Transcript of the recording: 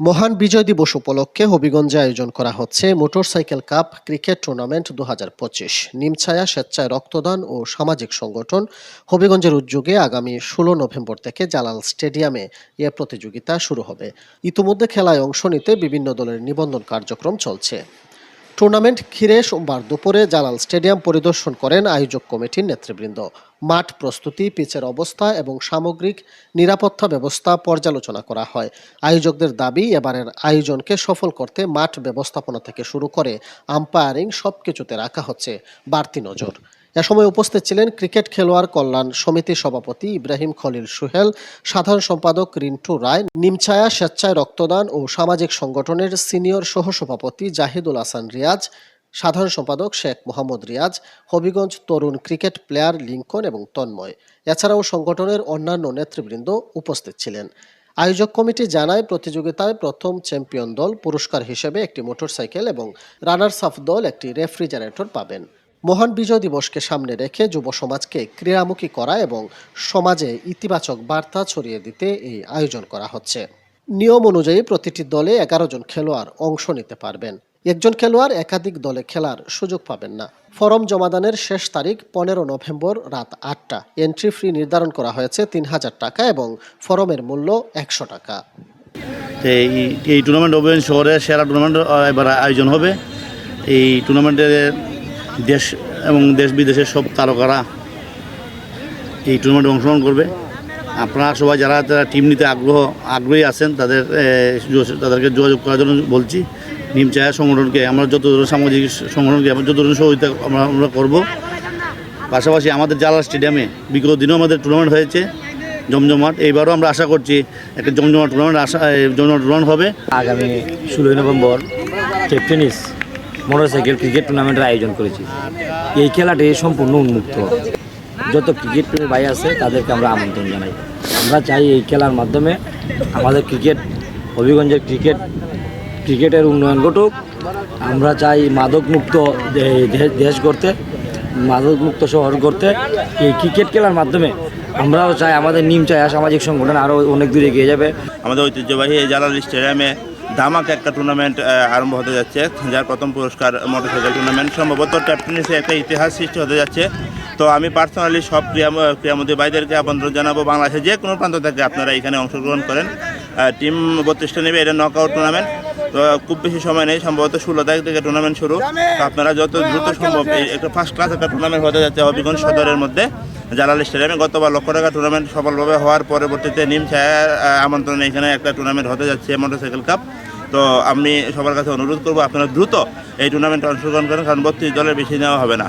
মহান বিজয় দিবস উপলক্ষে হবিগঞ্জে আয়োজন করা হচ্ছে মোটরসাইকেল কাপ ক্রিকেট টুর্নামেন্ট দু হাজার পঁচিশ। নিমছায়া, স্বেচ্ছায় রক্তদান ও সামাজিক সংগঠন হবিগঞ্জের উদ্যোগে আগামী ষোলো নভেম্বর থেকে জালাল স্টেডিয়ামে এ প্রতিযোগিতা শুরু হবে। ইতিমধ্যে খেলায় অংশ নিতে বিভিন্ন দলের নিবন্ধন কার্যক্রম চলছে। টুর্নামেন্ট ঘিরে সোমবার দুপুরে জালাল স্টেডিয়াম পরিদর্শন করেন আয়োজক কমিটির নেতৃবৃন্দ। মাঠ প্রস্তুতি, পিচের অবস্থা এবং সামগ্রিক নিরাপত্তা ব্যবস্থা পর্যালোচনা করা হয়। আয়োজকদের দাবি, এবারের আয়োজনকে সফল করতে মাঠ ব্যবস্থাপনা থেকে শুরু করে আম্পায়ারিং সবকিছুতে রাখা হচ্ছে। বাড়তি নজর। এ সময় উপস্থিত ছিলেন ক্রিকেট খেলোয়াড় কল্যাণ সমিতির সভাপতি ইব্রাহিম খলিল সুহেল, সাধারণ সম্পাদক রিন্টু রায়, নিমছায়া স্বেচ্ছায় রক্তদান ও সামাজিক সংগঠনের সিনিয়র সহসভাপতি জাহিদুল হাসান রিয়াজ, সাধারণ সম্পাদক শেখ মোহাম্মদ রিয়াজ, হবিগঞ্জ তরুণ ক্রিকেট প্লেয়ার লিঙ্কন এবং তন্ময়। এছাড়াও সংগঠনের অন্যান্য নেতৃবৃন্দ উপস্থিত ছিলেন। আয়োজক কমিটি জানায়, প্রতিযোগিতায় প্রথম চ্যাম্পিয়ন দল পুরস্কার হিসেবে একটি মোটরসাইকেল এবং রানার্স আপ দল একটি রেফ্রিজারেটর পাবেন। মহান বিজয় দিবসকে সামনে রেখে যুব সমাজকে ক্রীড়ামুখী করা এবং সমাজে ইতিবাচক বার্তা ছড়িয়ে দিতে এই আয়োজন করা হচ্ছে। নিয়ম অনুযায়ী প্রতিটি দলে এগারো জন খেলোয়াড় অংশ নিতে পারবেন। একজন খেলোয়াড় একাধিক দলে খেলার সুযোগ পাবেন না। ফরম জমাদানের শেষ তারিখ পনেরো নভেম্বর রাত আটটা। এন্ট্রি ফি নির্ধারণ করা হয়েছে তিন হাজার টাকা এবং ফরমের মূল্য একশো টাকা। এই এই টুর্নামেন্ট শহরে সেরা টুর্নামেন্ট এবার আয়োজন হবে। এই টুর্নামেন্টে দেশ এবং দেশ বিদেশের সব তারকারা এই টুর্নামেন্টে অংশগ্রহণ করবে। আপনারা সবাই যারা যারা টিম নিতে আগ্রহ, আগ্রহী আছেন, তাদের তাদেরকে যোগাযোগ করার জন্য বলছি, নিম চায়া সংগঠনকে, আমরা যত ধরনের সামাজিক সংগঠনকে, আমরা যত ধরনের সহযোগিতা আমরা আমরা করব। পাশাপাশি আমাদের জালাল স্টেডিয়ামে বিগত দিনও আমাদের টুর্নামেন্ট হয়েছে, জমজমাট। এইবারও আমরা আশা করছি একটা জমজমাট টুর্নামেন্ট আশা জমজমাট টুর্নামেন্ট হবে। আগামী ষোলোই নভেম্বর টেনিস মোটরসাইকেল ক্রিকেট টুর্নামেন্টের আয়োজন করেছি। এই খেলাটি সম্পূর্ণ উন্মুক্ত। যত ক্রিকেট প্রেমী ভাই আছে, তাদেরকে আমরা আমন্ত্রণ জানাই। আমরা চাই এই খেলার মাধ্যমে আমাদের ক্রিকেট, হবিগঞ্জের ক্রিকেট, ক্রিকেটের উন্নয়ন ঘটুক। আমরা চাই মাদকমুক্ত দেশ করতে মাদকমুক্ত শহর করতে এই ক্রিকেট খেলার মাধ্যমে আমরাও চাই আমাদের নিম চাই সামাজিক সংগঠন আরও অনেক দূরে এগিয়ে যাবে। আমাদের ঐতিহ্যবাহী জালাল স্টেডিয়ামে ধামাক একটা টুর্নামেন্ট আরম্ভ হতে যাচ্ছে, যার প্রথম পুরস্কার মোটরসাইকেল টুর্নামেন্ট সম্ভবত ট্যাপ টেনিসে একটা ইতিহাস সৃষ্টি হতে যাচ্ছে। তো আমি পার্সোনালি সব ক্রিয়া ক্রীড়ামন্ত্রী ভাইদেরকে আমন্ত্রণ জানাব বাংলাদেশের যে কোনো প্রান্ত থেকে আপনারা এখানে অংশগ্রহণ করেন। টিম বত্রিশটা নেবে, এটা নক আউট টুর্নামেন্ট তো খুব বেশি সময় নেই, সম্ভবত ষোলো তারিখ থেকে টুর্নামেন্ট শুরু। আপনারা যত দ্রুত সম্ভব একটা ফার্স্ট ক্লাস একটা টুর্নামেন্ট হতে যাচ্ছে হবিগঞ্জ সদরের মধ্যে, জালাল স্টেডিয়ামে গতবার লক্ষ টাকা টুর্নামেন্ট সফলভাবে হওয়ার পরবর্তীতে নিম ছায়ার আমন্ত্রণে এখানে একটা টুর্নামেন্ট হতে যাচ্ছে মোটরসাইকেল কাপ তো আমি সবার কাছে অনুরোধ করব, আপনারা দ্রুত এই টুর্নামেন্টে অংশগ্রহণ করেন, কারণ বত্রিশ দলের বেশি নেওয়া হবে না।